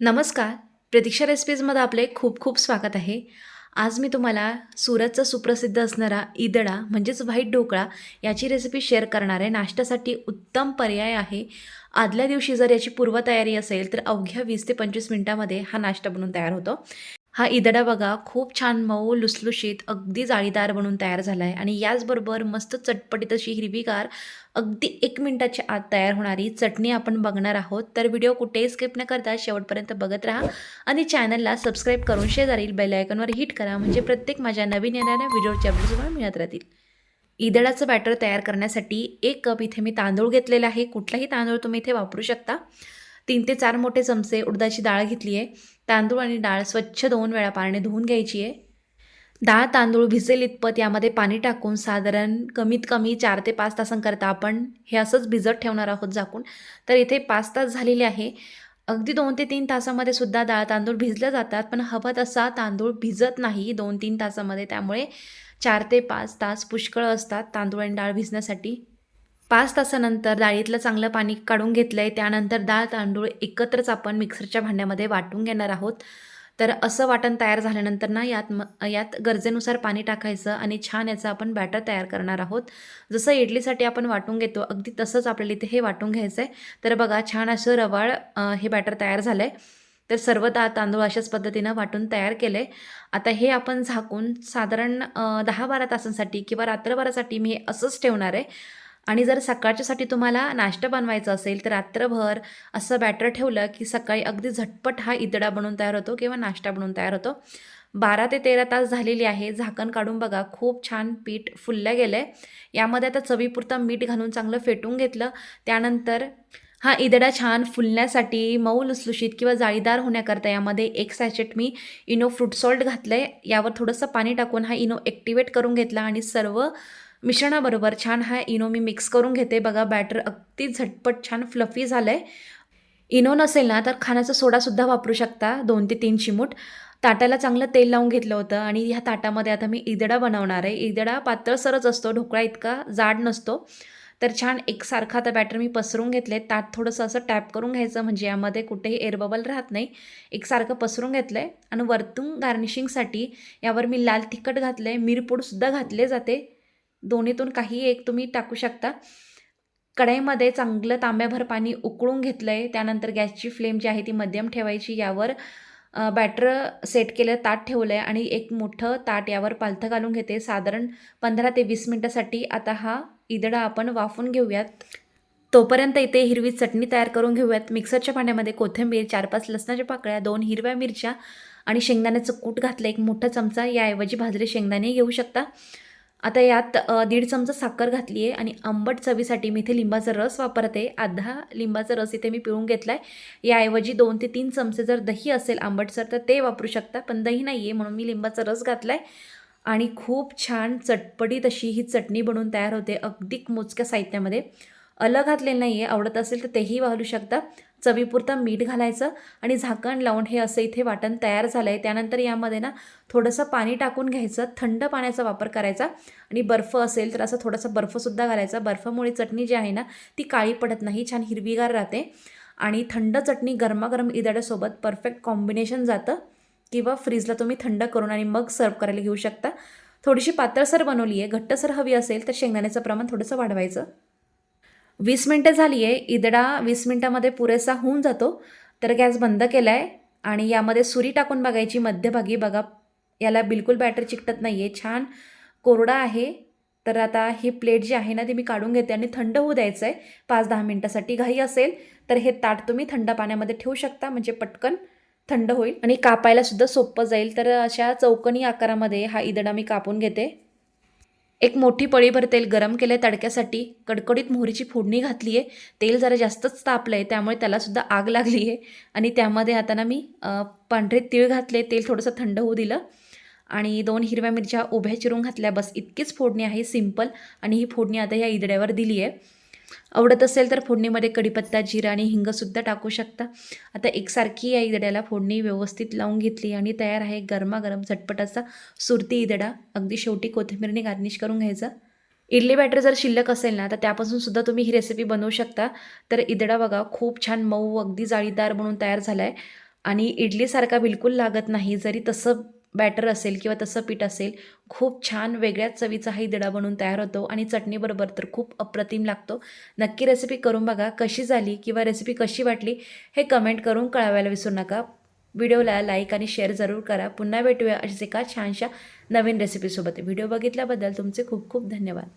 नमस्कार. प्रतीक्षा रेसिपीजमध्ये आपले खूप खूप स्वागत आहे. आज मी तुम्हाला सुरतचा सुप्रसिद्ध असणारा ईदडा म्हणजेच व्हाईट ढोकळा याची रेसिपी शेअर करणार आहे. नाश्त्यासाठी उत्तम पर्याय आहे. आदल्या दिवशी जर याची पूर्वतयारी असेल तर अवघ्या वीस ते पंचवीस मिनटामध्ये हा नाश्ता बनून तयार होतो. हा इदडा बघा खूप छान मऊ लुसलुशीत अगदी जाळीदार बनून तयार झाला आहे आणि याचबरोबर मस्त चटपटीत अशी हिरवीगार अगदी एक मिनटाच्या आत तयार होणारी चटणी आपण बघणार आहोत. तर व्हिडिओ कुठेही स्किप न करता शेवटपर्यंत बघत राहा आणि चॅनलला सबस्क्राईब करून शेजारील बेलायकनवर हिट करा म्हणजे प्रत्येक माझ्या नवीन येणाऱ्या व्हिडिओचे अपडेट्स तुम्हाला मिळत राहतील. ईदडाचं बॅटर तयार करण्यासाठी एक कप इथे मी तांदूळ घेतलेला आहे. कुठलाही तांदूळ तुम्ही इथे वापरू शकता. तीन ते चार मोठे चमचे उडदाची डाळ घेतली आहे. तांदूळ आणि डाळ स्वच्छ दोन वेळा पाण्याने धुवून घ्यायची आहे. डाळ तांदूळ भिजेल इतपत यामध्ये पाणी टाकून साधारण कमीत कमी चार ते पाच तासांकरता आपण हे असंच भिजत ठेवणार आहोत झाकून. तर इथे पाच तास झालेले आहे. अगदी दोन ते तीन तासामध्ये सुद्धा डाळ तांदूळ भिजले जातात पण हवं तसा तांदूळ भिजत नाही दोन तीन तासामध्ये. त्यामुळे चार ते पाच तास पुष्कळ असतात तांदूळ आणि डाळ भिजण्यासाठी. पाच तासानंतर डाळीतलं चांगलं पाणी काढून घेतलं आहे त्यानंतर डाळ तांदूळ एकत्रच आपण मिक्सरच्या भांड्यामध्ये वाटून घेणार आहोत. तर असं वाटण तयार झाल्यानंतर ना यात म यात गरजेनुसार पाणी टाकायचं आणि छान याचं आपण बॅटर तयार करणार आहोत. जसं इडलीसाठी आपण वाटून घेतो अगदी तसंच आपल्याला इथे हे वाटून घ्यायचं आहे तर बघा छान असं रवाळ हे बॅटर तयार झालं आहे तर सर्व दा तांदूळ अशाच पद्धतीनं वाटून तयार केले आता हे आपण झाकून साधारण दहा बारा तासांसाठी किंवा रात्रभरासाठी मी हे असंच ठेवणार आहे. आणि जर सकाळच्यासाठी तुम्हाला नाश्ता बनवायचा असेल तर रात्रभर असं बॅटर ठेवलं की सकाळी अगदी झटपट हा इदडा बनवून तयार होतो किंवा नाश्ता बनवून तयार होतो. बारा ते तेरा तास झालेली आहे. झाकण काढून बघा खूप छान पीठ फुललं गेलं आहे यामध्ये आता चवीपुरतं मीठ घालून चांगलं फेटून घेतलं. त्यानंतर हा इदडा छान फुलण्यासाठी मऊ लुसलुशीत किंवा जाळीदार होण्याकरता यामध्ये एक सॅचेट मी इनो फ्रूट सॉल्ट घातलं आहे यावर थोडंसं पाणी टाकून हा इनो ॲक्टिवेट करून घेतला आणि सर्व मिश्रणाबरोबर छान हा इनो मी मिक्स करून घेते. बघा बॅटर अगदी झटपट छान फ्लफी झालं आहे इनो नसेल ना तर खाण्याचा सोडासुद्धा वापरू शकता दोन ते तीन चिमूट ताटाला चांगलं तेल लावून घेतलं होतं आणि ह्या ताटामध्ये आता मी इदडा बनवणार आहे. इदडा पातळसरच असतो ढोकळा इतका जाड नसतो. तर छान एकसारखा आता बॅटर मी पसरून घेतले ताट थोडंसं असं टॅप करून घ्यायचं म्हणजे यामध्ये कुठेही एअरबबल राहत नाही. एकसारखं पसरून घेतलं आहे आणि वरतून गार्निशिंगसाठी यावर मी लाल तिखट घातलं आहे मिरपूडसुद्धा घातले जाते. दोन्हीतून काही एक तुम्ही टाकू शकता. कढईमध्ये चांगलं तांब्याभर पाणी उकळून घेतलं आहे त्यानंतर गॅसची फ्लेम जी आहे ती मध्यम ठेवायची. यावर बॅटर सेट केलं ताट ठेवलं आहे आणि एक मोठं ताट यावर पालथं घालून घेते. साधारण पंधरा ते वीस मिनटासाठी आता हा इदडा आपण वाफून घेऊयात. तोपर्यंत इथे हिरवी चटणी तयार करून घेऊयात. मिक्सरच्या पाण्यामध्ये कोथिंबीर चार पाच लसणाच्या पाकळ्या दोन हिरव्या मिरच्या आणि शेंगदाण्याचं कूट घातलं एक मोठा चमचा. याऐवजी भाजले शेंगदाणे घेऊ शकता. आता यात दीड चमचा साखर घातली आहे आणि आंबट चवीसाठी मी इथे लिंबाचा रस वापरते. अर्धा लिंबाचा रस इथे मी पिळून घेतला आहे याऐवजी दोन ते तीन चमचे जर दही असेल आंबटसर तर ते वापरू शकता पण दही नाही आहे म्हणून मी लिंबाचा रस घातला आहे आणि खूप छान चटपटीत अशी ही चटणी बनवून तयार होते अगदी मोजक्या साहित्यामध्ये. अलग घातलेलं नाही आहे आवडत असेल तर तेही घालू शकता. चवीपुरतं मीठ घालायचं आणि झाकण लावून हे असं इथे वाटण तयार झालं आहे त्यानंतर यामध्ये ना थोडंसं पाणी टाकून घ्यायचं थंड पाण्याचा वापर करायचा. आणि बर्फ असेल तर असं थोडासा बर्फसुद्धा घालायचा. बर्फामुळे चटणी जी आहे ना ती काळी पडत नाही छान हिरवीगार राहते. आणि थंड चटणी गरमागरम इदाड्यासोबत परफेक्ट कॉम्बिनेशन जातं. किंवा फ्रीजला तुम्ही थंड करून आणि मग सर्व करायला घेऊ शकता. थोडीशी पातळसर बनवली आहे घट्टसर हवी असेल तर शेंगदाण्याचं प्रमाण थोडंसं वाढवायचं. वीस मिनटं झाली आहे. इदडा वीस मिनटामध्ये पुरेसा होऊन जातो. तर गॅस बंद केला आहे आणि यामध्ये सुरी टाकून बघायची मध्यभागी. बघा याला बिलकुल बॅटर चिकटत नाही आहे छान कोरडा आहे. तर आता ही प्लेट जी आहे ना ती मी काढून घेते आणि थंड होऊ द्यायचं आहे पाच दहा मिनटासाठी घाई असेल तर हे ताट तुम्ही थंड पाण्यामध्ये ठेवू शकता. म्हणजे पटकन थंड होईल. आणि कापायला सुद्धा सोपं जाईल. तर अशा चौकनी आकारामध्ये हा इदडा मी कापून घेते. एक मोठी पळीभर तेल गरम केलं आहे तडक्यासाठी कडकडीत मोहरीची फोडणी घातली आहे तेल जरा जास्तच तापलं आहे त्यामुळे त्यालासुद्धा आग लागली आहे आणि त्यामध्ये आता ना मी पांढरे तीळ घातले तेल थोडंसं थंड होऊ दिलं. आणि दोन हिरव्या मिरच्या उभ्या चिरून घातल्या बस इतकीच फोडणी आहे सिंपल आणि ही फोडणी आता या इदड्यावर दिली आहे आवडत असेल तर फोडणीमध्ये कढीपत्ता जिरा आणि हिंगसुद्धा टाकू शकता. आता एकसारखी या इदड्याला फोडणी व्यवस्थित लावून घेतली आणि तयार आहे गरमागरम झटपटाचा सुरती इदडा. अगदी शेवटी कोथिंबीरने गार्निश करून घ्यायचा. इडली बॅटर जर शिल्लक असेल ना तर त्यापासून सुद्धा तुम्ही ही रेसिपी बनवू शकता. तर इदडा बघा खूप छान मऊ अगदी जाळीदार म्हणून तयार झाला आहे आणि इडलीसारखा बिलकुल लागत नाही जरी तसं बॅटर असेल किंवा तसं पीठ असेल खूप छान वेगळ्याच चवीचा हा इदडा बनवून तयार होतो आणि चटणीबरोबर तर खूप अप्रतिम लागतो. नक्की रेसिपी करून बघा कशी झाली किंवा रेसिपी कशी वाटली हे कमेंट करून कळवायला विसरू नका. व्हिडिओला लाईक आणि शेअर जरूर करा. पुन्हा भेटूया अशाच एका छानशा नवीन रेसिपीसोबत व्हिडिओ बघितल्याबद्दल तुमचे खूप खूप धन्यवाद.